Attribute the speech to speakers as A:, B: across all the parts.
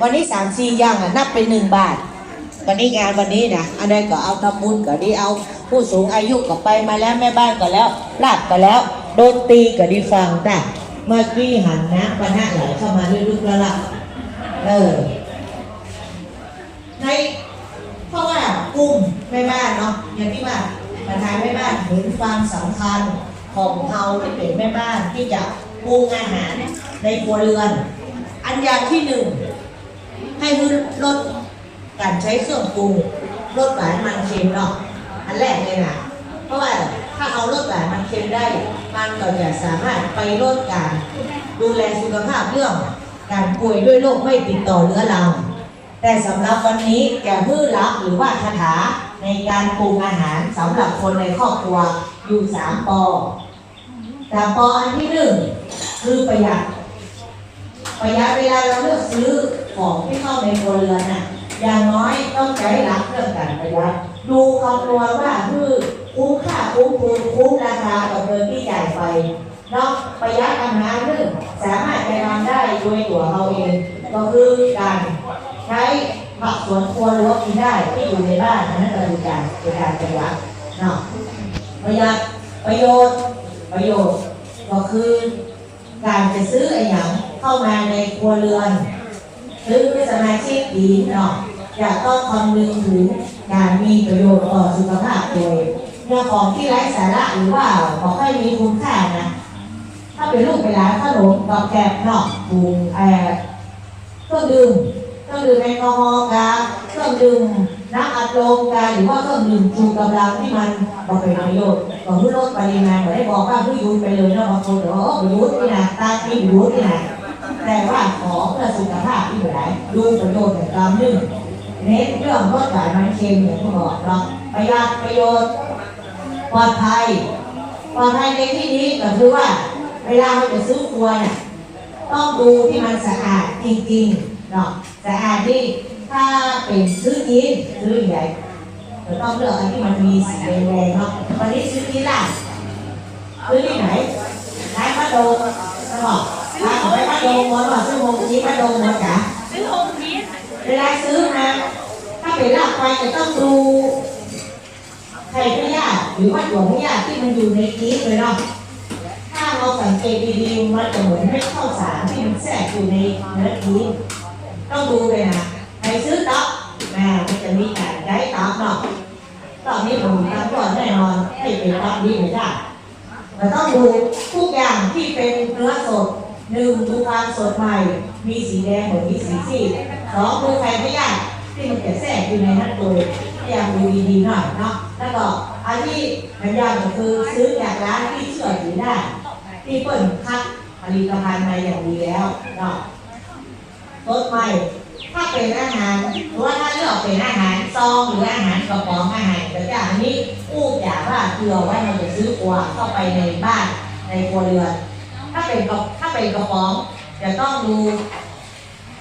A: วันนี้สามสี่อย่างอะนับเป็นหนึ่งบาท วันนี้งานวันนี้นะอันใดก็เอาทำบุญก็ดีเอาผู้สูงอายุก็ไปมาแล้วแม่บ้านก็แล้วลาบก็แล้วโดนตีก็ดีฟังแต่เมื่อกี้หันนะปะนะไหลเข้ามาลึกๆแล้วล่ะเออในเพราะว่ากลุ่มแม่บ้านเนาะอย่างที่ว่าประธานแม่บ้านเห็นความสำคัญของเราที่เป็นแม่บ้านที่จะปรุงอาหารในครัวเรือน อันอย่างที่หนึ่ง ให้ลดการใช้เครื่องปรุงลดหวานมันเค็มเนาะอันแรกเลยนะเพราะว่าถ้าเอาลดหวานมันเค็มได้ มันก็จะสามารถไปลดการดูแลสุขภาพเรื่อง การป่วยด้วยโรคไม่ติดต่อเรื้อรังแต่สำหรับวันนี้แก่พืชลับหรือว่าคาถาในการปรุงอาหารสำหรับคนในครอบครัวอยู่สามปอสามปออันที่หนึ่งคือประหยัด ประหยัดเวลาเราเลือกซื้อ ของที่เข้าในครัวเรือนน่ะอย่างน้อยต้องใช้หลักเรื่องการประหยัดดูคำนวณว่าคือคุ้มค่าคุ้มทุนคุ้มราคากับเงินที่จ่ายไปเนอกประหยัดอาหารหนึ่งสามารถจะทำได้โดยตัวเราเอง ก็คือการใช้ผักสวนครัวหรือว่ากินได้ที่อยู่ในบ้านนนั้นก็คือการเป็นการประหยัดเนาะประหยัดประโยชน์ประโยชน์ก็คือการจะซื้ออะไรอย่างเข้ามาในครัวเรือน หรือเป็นสมาชิกดีเนาะอยากต้องคำนึงถึงการมีประโยชน์ต่อสุขภาพโดยเรื่องของที่ไร้สาระหรือว่าของไม่มีคุณค่านะ ถ้าเป็นลูกเป็นหลานขนมกับแกบเนาะปรุงเอ่อเครื่องดื่มเครื่องดื่มแอลกอฮอล์กาเครื่องดื่มน้ำอัดลมกาหรือว่าเครื่องดื่มชูกำลังที่มันบ่เป็นประโยชน์ก็เพื่อลดปริมาณก็ได้บอกว่าเพื่อยุดไปเลยเนาะบางคนเดี๋ยวว่าเออยุดนี่นตาที่ยุดนี่นะแต่ว่าขอเพื่อสุขภาพที่อยู่ไหนดูประ โยชน์อย่างกำหนึ่งเน้นเรื่องลดหวานมันเค็มอย่างที่บอกเนาะประหยัดประโยชน์ปลอดภัยปลอดภัยในที่นี้ก็คือว่า เวลาเราจะซื้อครัวเนี่ยต้องดูที่มันสะอาดจริงๆเนาะสะอาดที่ถ้าเป็นซื้อยีนซื้อใหญ่เราต้องเลือกอันที่มันมีสีแดงๆเนาะวันนี้ซื้อที่ล่ะซื้อที่ไหนร้านพระโดงจะบอกร้านของพระโดงมันบอกซื้อโมงนี้พระโดงมันจ๋า
B: ซื้อโฮมพีซ
A: เวลาซื้อมาถ้าเป็นลาบไปจะต้องดูไข่พยาธิหรือว่าตัวพยาธิที่มันอยู่ในกีบเลยเนาะถ้าเราสังเกตดีๆมันจะเหมือนไม่เข้าสารที่มันแทรกอยู่ในเนื้อกีบต้องดูเลยนะใครซื้อต๊อกนะมันจะมีการใช้ต๊อกเนาะต๊อกนี้ผมทำก่อนแน่นอนให้เป็นต๊อกดีไม่ได้เราต้องดูทุกอย่างที่เป็นเนื้อสดหนึ่งดูความสดใหม่ มีสีแดงหมือมีสีซีด สองดูไข่พยาธิที่มันจะแทรกอยู่ในนั้นโดยพยายามดูดีๆหน่อยเนาะแล้วก็อันที่มันยากก็คือซื้อจากร้านที่เชื่อถือได้ ที่เปิดคัดผลิตภัณฑ์มาอย่างดีแล้วเนาะรสใหม่ถ้าเป็นอาหารหรือว่าถ้าเลือกเป็นอาหารซองหรืออาหารกระป๋องอาหารแต่อย่างนี้อู้อยากว่าเผื่อไว้เราจะซื้อครัวเข้าไปในบ้านในครัวเรือน ถ้าเป็นกระถ้าเป็นกระป๋องจะต้องดู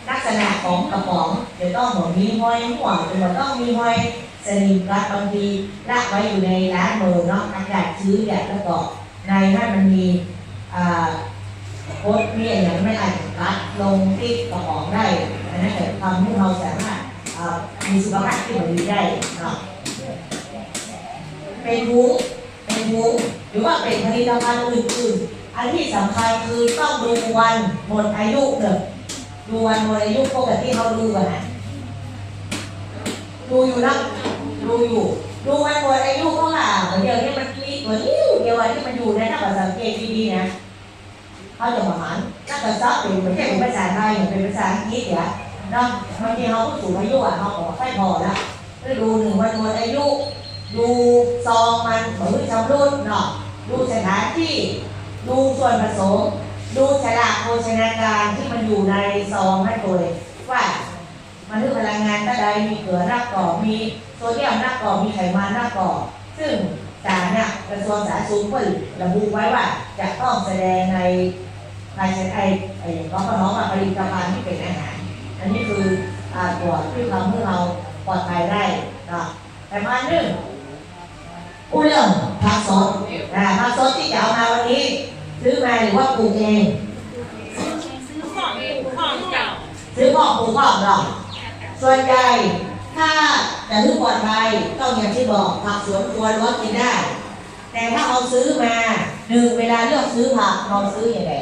A: ลักษณะของกระป๋องจะต้องหมมีห้อยหัวจะต้องมีห้อยสนิมรัดบางทีรักไว้อยู่ในร้านมือร์เนาะอากาศชื้นอยากแล้วก็ในนั้นมันมีโค้ดมีอะไรไม่อาจรัดลงที่กระป๋องได้อันนั้นจะทำให้เราสามารถมีสุขภาพที่ดีได้เนาะเป็นวุ้งเป็นวุ้งหรือว่าเป็นผลิตภัณฑ์อื่นๆอันที่สำคัญคือต้องดูวันหมดอายุเนอะ ดูวันหมดอายุปกติเขาดูกันนะดูอยู่นะดูอยู่ ดูวันหมดอายุเพราะว่าเดี๋ยวนี้มันมีตัวนิ้วเดียวอันที่มันอยู่ในถ้าเราสังเกตดีๆนะเขาจะมาหารถ้าเกิดซับเป็นไม่ใช่เป็นภาษาไทยเป็นภาษาอังกฤษเดี๋ยวเนาะบางทีเขาผู้สูงอายุอะเขาบอกไม่พอละไปดูหนึ่งวันหมดอายุ ดูซองมันหรือชำรุดเนาะดูสถานที่ดูส่วนผสม ดูฉลากโภชนาการที่มันอยู่ในซองให้ตัวเลยว่ามันคือพลังงานตะใดมีเกลือหน้าก่อมีโซเดียมหน้าก่อมีไขมันหน้าก่อซึ่งสารเนี่ยกระทรวงสาธารณสุขเพิ่นระบุไว้ว่าจะต้องแสดงในภายในไอไอ้ก็พน้องผลิตภัณฑ์ที่เป็นอาหาร อันนี้คืออ่าตัวที่ทำให้เราปลอดภัยได้นะแต่มาหนึ่งอู้เรื่องผักสดอ่าผักสดที่จะเอามาวันนี้ ซื้อมาหรือว่าปลูกเอง
B: ซื้อของเองของเก่า
A: ซซื้อของปลูกของหรอกส่วนใหญ่ถ้าจะซื้อปลอดภัยต้องอย่างที่บอกผักสวนครัวรั้วกินได้ แต่ถ้าเราซื้อมาหนึ่งเวลาเลือกซื้อผักเราซื้ออย่างไร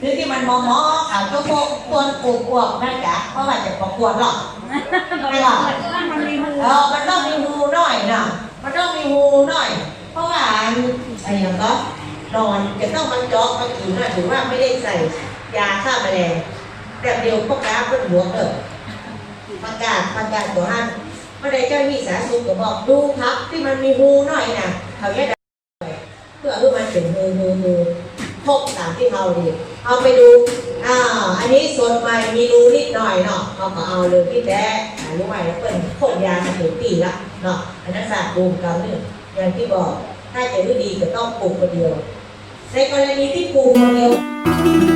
A: ซื้อที่มันมอมอขาวตัวโคตัวปลูกพวกนั่นจ้ะเพราะว่าจะประกวดหรอกไม่หรอก
B: มันมีหู
A: เออมันต้องมีหูหน่อยนะมันต้องมีหูหน่อย เพราะว่าไอ้อ ย่าก็นอนจะต้องมันเจอกมันกินหน่อยถือว่าไม่ได้ใส่ยาฆ่าแมลงแต่เดียวพวกกาเพิ่นหลวงเด้อประกาศประกาศตัวหันเมื่อใดเจ้าที่สาธารณสุขก็บอกดูครับที่มันมีหูหน่อยนะเขาแยกได้เพื่อให้มันเป็นหูหูหูพบตามที่เขาดีเอาไปดูอ่าอันนี้ส่วนใหม่มีรูนิดหน่อยเนาะเขาก็เอาเลยพี่แจ๊อ่รู้ไหมแล้วเป็นพ่นยาสมุนปีละเนาะอันนั้นศาสตร์บูมกำเนิดอย่างที่บอก ถ้าจะรู้ดีจะต้องปลูกคนเดียว ในกรณีที่ปลูกคนเดียว